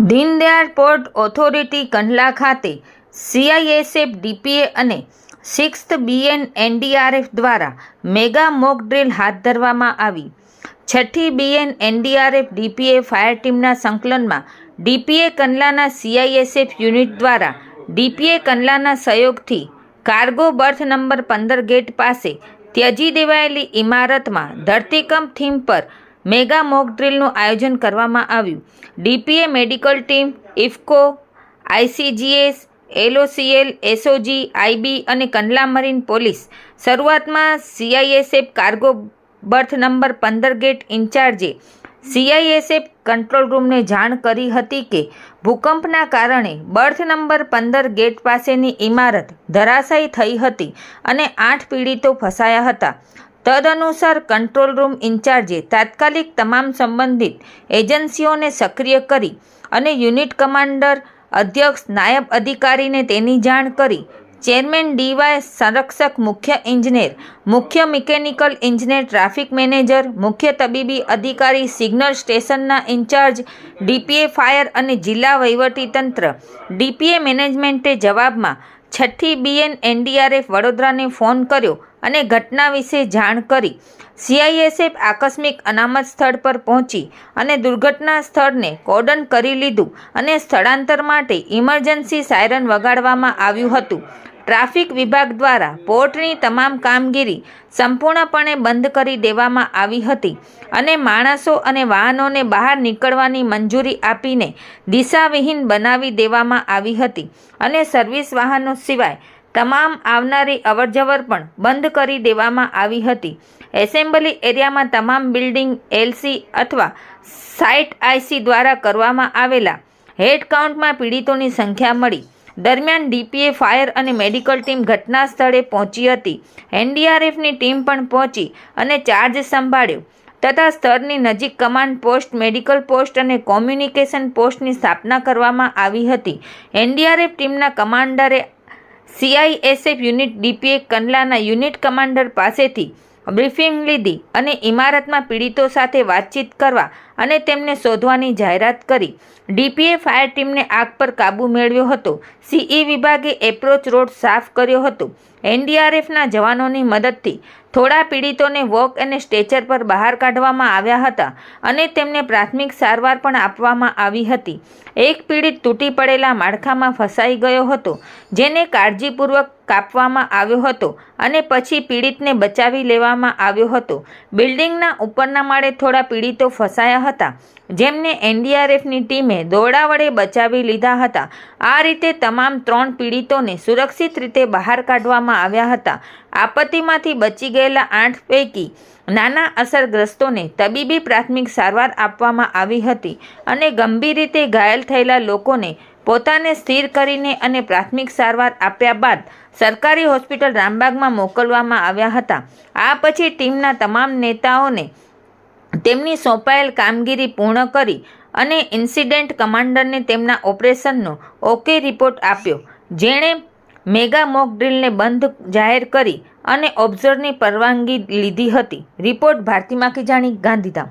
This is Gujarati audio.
દીનદયાળ પોર્ટ ઓથોરિટી કંડલા ખાતે સીઆઈએસએફ ડીપીએ અને સિક્સ્થ બીએન એનડીઆરએફ દ્વારા મેગા મોક ડ્રીલ હાથ ધરવામાં આવી. છઠ્ઠી બીએન એનડીઆરએફ ડીપીએ ફાયર ટીમના સંકલનમાં ડીપીએ કંડલાના સીઆઈએસએફ યુનિટ દ્વારા ડીપીએ કંડલાના સહયોગથી કાર્ગો બર્થ નંબર પંદર ગેટ પાસે ત્યજી દેવાયેલી ઇમારતમાં ધરતીકંપ થીમ પર મેગા મોક ડ્રીલનું આયોજન કરવામાં આવ્યું. DPA medical team, IFFCO, ICGS, LOCL, SOG, IB અને કંડલા મરીન પોલીસ. શરૂઆતમાં સીઆઈએસએફ કાર્ગો બર્થ નંબર પંદર ગેટ ઇન્ચાર્જે સીઆઈએસએફ કંટ્રોલ રૂમને જાણ કરી હતી કે ભૂકંપના કારણે બર્થ નંબર પંદર ગેટ પાસેની ઇમારત ધરાશાયી થઈ હતી અને આઠ પીડિતો ફસાયા હતા. તદનુસાર કંટ્રોલ રૂમ ઇન્ચાર્જે તાત્કાલિક તમામ સંબંધિત એજન્સીઓને સક્રિય કરી અને યુનિટ કમાન્ડર અધ્યક્ષ નાયબ અધિકારીને તેની જાણ કરી. ચેરમેન ડીવાય સંરક્ષક મુખ્ય ઇજનેર, મુખ્ય મિકેનિકલ ઇજનેર ટ્રાફિક મેનેજર, મુખ્ય તબીબી અધિકારી, સિગ્નલ સ્ટેશનના ઇન્ચાર્જ, ડીપીએ ફાયર અને જિલ્લા વહીવટીતંત્ર ડીપીએ મેનેજમેન્ટે જવાબમાં છઠ્ઠી બીએન એનડીઆરએફ વડોદરાને ફોન કર્યો. અને ઘટના વિશે જાણ કરી સીઆઈએસએફ આકસ્મિક અનામત સ્થળ પર પહોંચી અને દુર્ઘટના સ્થળને કોર્ડન કરી લીધું અને સ્થળાંતર માટે ઇમરજન્સી સાયરન વગાડવામાં આવ્યું હતું. ટ્રાફિક વિભાગ દ્વારા પોર્ટની તમામ કામગીરી સંપૂર્ણપણે બંધ કરી દેવામાં આવી હતી અને માણસો અને વાહનોને બહાર નીકળવાની મંજૂરી આપીને દિશાવિહીન બનાવી દેવામાં આવી હતી અને સર્વિસ વાહનો સિવાય તમામ આવનારી અવરજવર પણ બંધ કરી દેવામાં આવી હતી. એસેમ્બલી એરિયામાં તમામ બિલ્ડિંગ, એલસી અથવા સાઇટ આઈસી દ્વારા કરવામાં આવેલા હેડ કાઉન્ટમાં પીડિતોની સંખ્યા મળી. દરમિયાન ડીપીએ, ફાયર અને મેડિકલ ટીમ ઘટના સ્થળે પહોંચી હતી. એનડીઆરએફની ટીમ પણ પહોંચી અને ચાર્જ સંભાળ્યો તથા સ્થળની નજીક કમાન્ડ પોસ્ટ, મેડિકલ પોસ્ટ અને કોમ્યુનિકેશન પોસ્ટની સ્થાપના કરવામાં આવી હતી. એનડીઆરએફ ટીમના કમાન્ડરે સીઆઈએસએફ યુનિટ ડીપીએ કંડલાના યુનિટ કમાન્ડર પાસેથી બ્રીફિંગ લીધી અને ઇમારતમાં પીડિતો સાથે વાતચીત કરવા અને તેમને શોધવાની જાહેરાત કરી. ડીપીએ ફાયર ટીમને આગ પર કાબૂ મેળવ્યો હતો. સીઈ વિભાગે એપ્રોચ રોડ સાફ કર્યો હતો. એનડીઆરએફના જવાનોની મદદથી થોડા પીડિતોને વોક અને સ્ટેચર પર બહાર કાઢવામાં આવ્યા હતા અને તેમને પ્રાથમિક સારવાર પણ આપવામાં આવી હતી. એક પીડિત તૂટી પડેલા માળખામાં ફસાઈ ગયો હતો, જેને કાળજીપૂર્વક કાપવામાં આવ્યો હતો અને પછી પીડિતને બચાવી લેવામાં આવ્યો હતો. બિલ્ડિંગના ઉપરના માળે થોડા પીડિતો ફસાયા હતા, જેમને એનડીઆરએફની ટીમે દોરડા વડે બચાવી લીધા હતા. આ રીતે તમામ ત્રણ પીડિતોને સુરક્ષિત રીતે બહાર કાઢવામાં આવ્યા હતા. આપત્તિમાંથી બચી ગયેલા આઠ પૈકી નાના અસરગ્રસ્તોને તબીબી પ્રાથમિક સારવાર આપવામાં આવી હતી અને ગંભીર રીતે ઘાયલ થયેલા લોકોને પોતાને સ્થિર કરીને અને પ્રાથમિક સારવાર આપ્યા બાદ સરકારી હોસ્પિટલ રામબાગમાં મોકલવામાં આવ્યા હતા. આ પછી ટીમના તમામ નેતાઓને તેમની સોંપાયેલ કામગીરી પૂર્ણ કરી અને ઇન્સિડેન્ટ કમાન્ડરને તેમના ઓપરેશનનો ઓકે રિપોર્ટ આપ્યો, જેણે મેગા મોક ડ્રીલને બંધ જાહેર કરી અને ઓબ્ઝર્વની પરવાનગી લીધી હતી. રિપોર્ટ ભારતી માખીજાણી ગાંધીધામ.